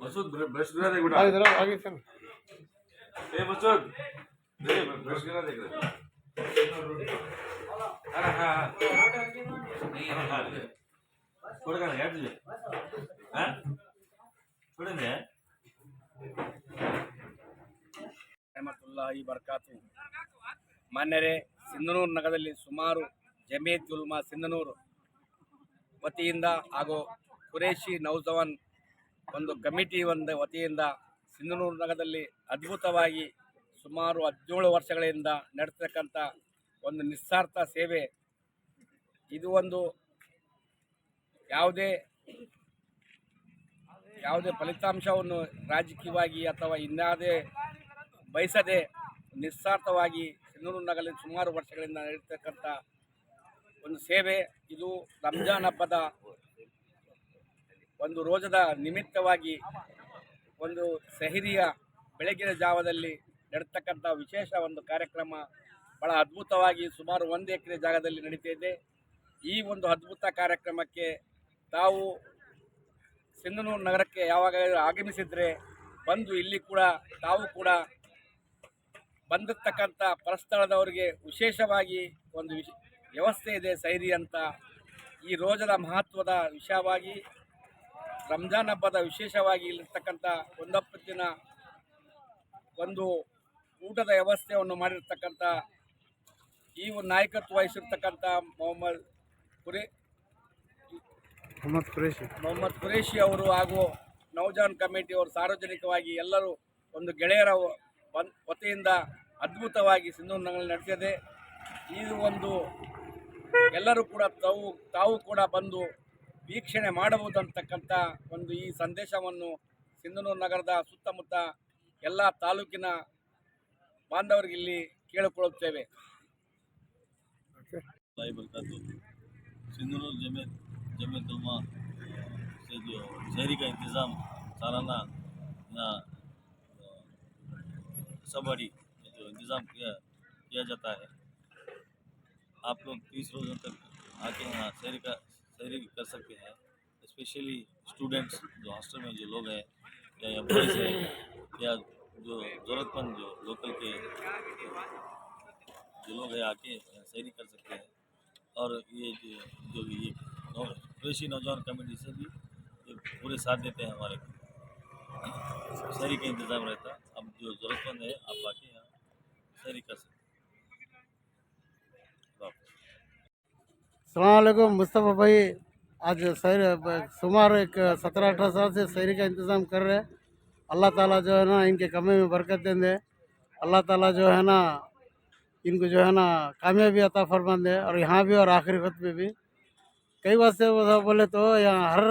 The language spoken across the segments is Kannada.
मसूद ब्रश गिरा देख बेटा इधर आगे चल ए मसूद दे ब्रश गिरा देख रहे अरे हाँ हाँ नहीं हाँ हाँ ले थोड़ा कर यार तुझे हाँ थोड़े दे ರಹಮತುಲ್ಲಾಹಿ ಬರ್ಕಾತು ಮಾನ್ಯರೇ, ಸಿಂಧನೂರು ನಗರದಲ್ಲಿ ಸುಮಾರು ಜಮೀದ್ ಉಲ್ಮಾ ಸಿಂಧನೂರು ವತಿಯಿಂದ ಹಾಗೂ ಕುರೇಶಿ ನೌಜವಾನ್ ಒಂದು ಕಮಿಟಿ ಒಂದು ವತಿಯಿಂದ ಸಿಂಧನೂರು ನಗರದಲ್ಲಿ ಅದ್ಭುತವಾಗಿ ಸುಮಾರು ಹದಿನೇಳು ವರ್ಷಗಳಿಂದ ನಡೆತಕ್ಕಂಥ ಒಂದು ನಿಸ್ವಾರ್ಥ ಸೇವೆ. ಇದು ಒಂದು ಯಾವುದೇ ಯಾವುದೇ ಫಲಿತಾಂಶವನ್ನು ರಾಜಕೀಯವಾಗಿ ಅಥವಾ ಇನ್ಯಾವುದೇ ಬಯಸದೆ ನಿಸ್ವಾರ್ಥವಾಗಿ ನಗರದಲ್ಲಿ ಸುಮಾರು ವರ್ಷಗಳಿಂದ ನಡೀತಕ್ಕಂಥ ಒಂದು ಸೇವೆ. ಇದು ರಂಜಾನ್ ಹಬ್ಬದ ಒಂದು ರೋಜದ ನಿಮಿತ್ತವಾಗಿ ಒಂದು ಸಹಿರಿಯ ಬೆಳಗಿನ ಜಾವದಲ್ಲಿ ನಡೀತಕ್ಕಂಥ ವಿಶೇಷ ಒಂದು ಕಾರ್ಯಕ್ರಮ ಬಹಳ ಅದ್ಭುತವಾಗಿ ಸುಮಾರು ಒಂದು ಎಕರೆ ಜಾಗದಲ್ಲಿ ನಡೀತಾ ಇದೆ ಈ ಒಂದು ಅದ್ಭುತ ಕಾರ್ಯಕ್ರಮಕ್ಕೆ ತಾವು ಸಿಂಧನೂರು ನಗರಕ್ಕೆ ಯಾವಾಗ ಆಗಮಿಸಿದರೆ ಬಂದು ಇಲ್ಲಿ ಕೂಡ ತಾವು ಕೂಡ ಬಂದಿರ್ತಕ್ಕಂಥ ಪರಸ್ಥಳದವ್ರಿಗೆ ವಿಶೇಷವಾಗಿ ಒಂದು ವಿಶ್ ವ್ಯವಸ್ಥೆ ಇದೆ ಸೈರಿ ಅಂತ. ಈ ರೋಜದ ಮಹತ್ವದ ವಿಷಯವಾಗಿ ರಂಜಾನ್ ಹಬ್ಬದ ವಿಶೇಷವಾಗಿ ಇಲ್ಲಿರ್ತಕ್ಕಂಥ ಒಂದಪ್ಪ ದಿನ ಒಂದು ಊಟದ ವ್ಯವಸ್ಥೆಯನ್ನು ಮಾಡಿರ್ತಕ್ಕಂಥ ಈ ಒಂದು ನಾಯಕತ್ವ ವಹಿಸಿರ್ತಕ್ಕಂಥ ಮೊಹಮ್ಮದ್ ಕುರೆ ಮೊಹಮ್ಮದ್ ಖುರೇಶಿ ಮೊಹಮ್ಮದ್ ಖುರೇಶಿ ಅವರು ಹಾಗೂ ನೌಜಾನ್ ಕಮಿಟಿಯವರು ಸಾರ್ವಜನಿಕವಾಗಿ ಎಲ್ಲರೂ ಒಂದು ಗೆಳೆಯರ ವತಿಯಿಂದ ಅದ್ಭುತವಾಗಿ ಸಿಂಧುವನ್ನ ನಡೆಸಿದೆ. ಇದು ಒಂದು ಎಲ್ಲರೂ ಕೂಡ ತಾವು ತಾವು ಕೂಡ ಬಂದು ವೀಕ್ಷಣೆ ಮಾಡಬಹುದಂತಕ್ಕಂಥ ಒಂದು ಈ ಸಂದೇಶವನ್ನು ಸಿಂಧನೂರು ನಗರದ ಸುತ್ತಮುತ್ತ ಎಲ್ಲ ತಾಲೂಕಿನ ಬಾಂಧವರಿಗಿಲ್ಲಿ ಕೇಳಿಕೊಳ್ಳುತ್ತೇವೆ. ಸಿಂಧನೂರು ಜಮೆ ಜಮೆ ತುಲ್ಮ ಇಂತಿಜಾಮ್ ಸಾಲಾನ ಸಬಾಡಿ इंतज़ाम किया किया जाता है। आप लोग तीस रोज़ों तक आके यहाँ शहरी का, शहरी कर सकते हैं। स्पेशली स्टूडेंट्स जो हॉस्टल में जो लोग हैं, या बॉयज़ हैं, या जो ज़रूरतमंद जो लोकल के, जो लोग हैं, आके शहरी कर सकते हैं। और ये जो ये कृषि नौजवान कमेटी से भी पूरे साथ देते हैं हमारे। शहरी का इंतज़ाम रहता है अब जो ज़रूरतमंद है, आप आके सलामकुम मुस्तफ़ा भाई। आज शहर, सुमार एक सत्रह अठारह साल से शहरी का इंतज़ाम कर रहे हैं। अल्लाह ताला जो है ना, इनके कमे में बरकत दें दे। अल्लाह ताला जो है ना, इनको जो है ना, कामयाबी अता फरमा दे और यहाँ भी और आखिरी वक्त में भी। कई बात से बोले तो यहाँ हर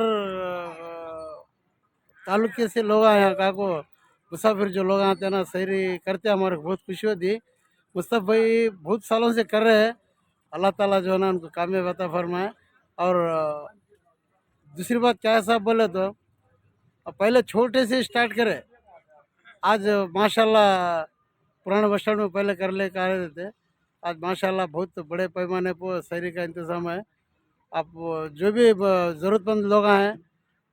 तालुके से लोग आए यहाँ का को मुसाफिर जो लोग आते हैं ना, शहरी करते हैं, हमारे को बहुत खुशी होती मुस्तफ़ा भाई बहुत सालों से कर रहे हैं। अल्लाह ताला जो है ना, उनको कामयाब अता फरमाए। और दूसरी बात, क्या है साहब बोले तो पहले छोटे से स्टार्ट करे। आज माशाल्लाह पुराने बस स्टैंड में पहले कर ले, कर रहे थे। आज माशाल्लाह बहुत बड़े पैमाने पर शहरी का इंतज़ाम है। आप जो भी ज़रूरतमंद लोग हैं,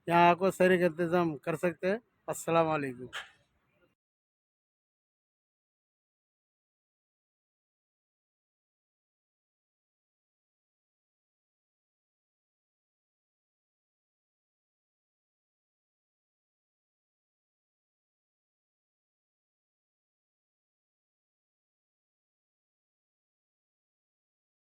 यहाँ आको शहरी का इंतज़ाम कर सकते हैं। अस्सलाम वालेकुम